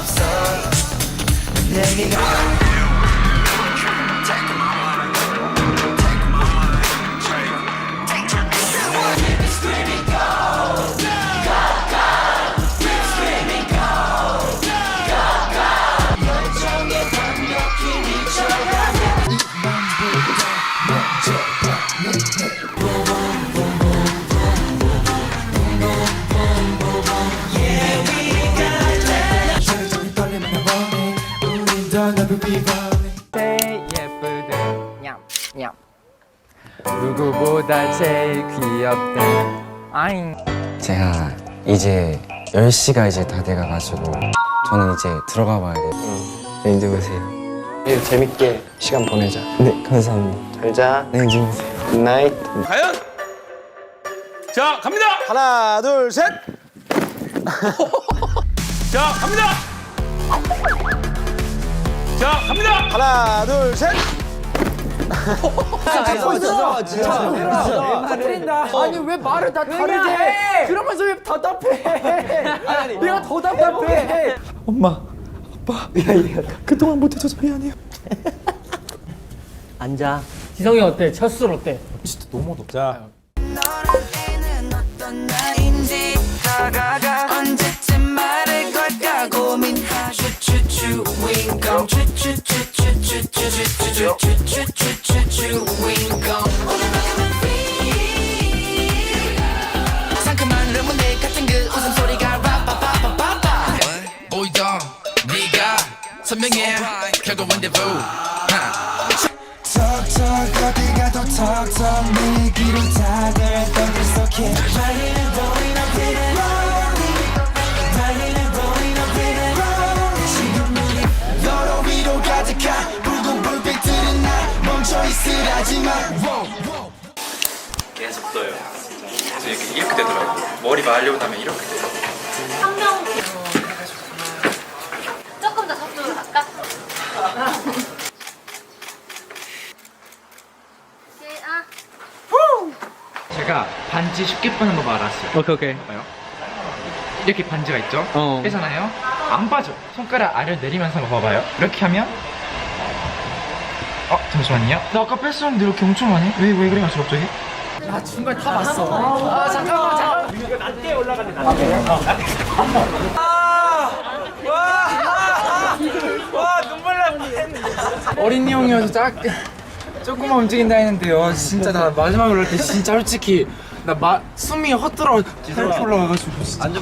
yapsan Leyla'm 제일 예쁘대 냠냠 누구보다 제일 귀엽대 아잉 제가 이제 10시가 이제 다 돼가가지고 저는 이제 들어가 봐야 돼요. 네, 주무세요. 네, 재밌게 시간 보내자. 네, 감사합니다. 잘 자. 네, 주무세요. 굿나잇. 과연? 자, 갑니다! 하나, 둘, 셋. 자, 갑니다! 자, 갑니다. 하나, 둘, 셋. 진짜. 진짜 틀린다 아니 왜 말을 다 다르게 해? 그러면서 왜 답답해? 아니, 내가 더 답답해. 엄마 아빠. 야야 그동안 못해줘서 미안해요. 앉아. 지성이 어때? 첫 술 어때? 진짜 너무 덥자. 선명해. 결국 rendezvous 턱턱 어디 가도 턱턱 내 얘기로 다들 떠들 속해. 달리는 보이는 비는 달리는 보이는 비는 지금 우리 너로 위로 가득한 붉은 불빛들은 날 멈춰 있으라지만. 계속 떠요. 그래서 이렇게, 이렇게 되더라고요. 머리 말리고 나면 이렇게 돼요. 한명 조금 더 저쪽으로 갈까? 오케이, 아. 제가 반지 쉽게 푸는 법 알았어요. 오케이 오케이 봐요. 이렇게 반지가 있죠? 어. 빼잖아요? 안 빠져. 손가락 아래로 내리면서 한번 봐봐요. 이렇게 하면 어? 잠시만요. 나 아까 뺐었는데 이렇게 엄청 많이? 왜, 왜 그래? 갑자기? 아 중간 다 봤어 아 잠깐만 잠깐만 이거 낮게 올라가네 낮게 어린이 형이어서 작 조금만 움직인다 했는데요. 진짜 나 마지막에 올릴 때 진짜 솔직히 나 마, 숨이 헛들어 혈액 올라가가지고 진짜. 너의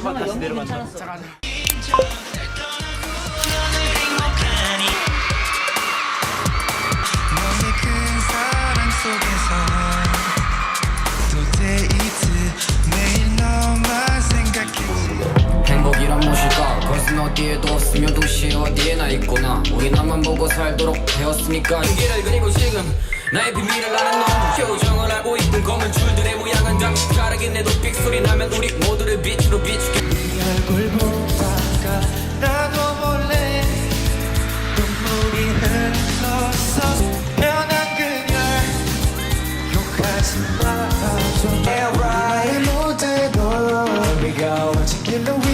그것은 어디에도 없으며 동시에 어디에나 있구나. 우리 나만 보고 살도록 되었으니까. 인기를 그리고 지금 나의 비밀을 아는 너 표정을 알고 있던 검은 줄들의 모양은 다 다르긴 해도 삑소리 나면 우리 모두를 빛으로 비추게. 얼굴 보다가 나도 몰래 눈물이 흘렀어 편한 그녀 욕하지 말아줘. Alright 무대도 우리가 원친 길로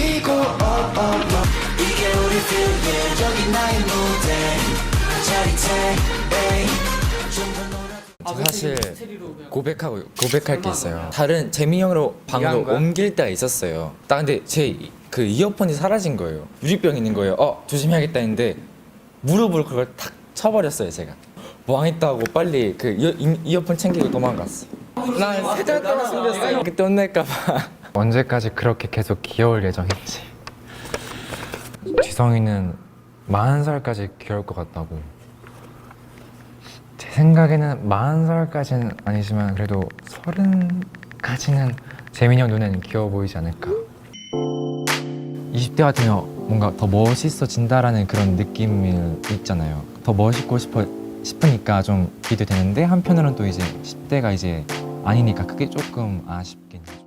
여기 나의 무대 좀더 놀아 사실 고백하고 고백할 게 있어요. 다른 재미 형으로 방으로 거야? 옮길 때가 있었어요. 나 근데 제 그 이어폰이 사라진 거예요. 유리병 있는 거예요. 어 조심해야겠다 했는데 무릎으로 그걸 탁 쳐버렸어요 제가. 망했다고 빨리 그 이어, 이- 이어폰 챙기고 도망갔어. 난 세자 따라 숨겼어. 그때 혼낼까봐. 언제까지 그렇게 계속 귀여울 예정인지. 지성이는 40살까지 귀여울 것 같다고. 제 생각에는 40살까지는 아니지만 그래도 30까지는 재민이 형 눈에는 귀여워 보이지 않을까. 20대 같으면 뭔가 더 멋있어진다라는 그런 느낌이 있잖아요. 더 멋있고 싶어 싶으니까 좀 기대되는데 한편으로는 또 이제 10대가 이제 아니니까 그게 조금 아쉽긴 해요.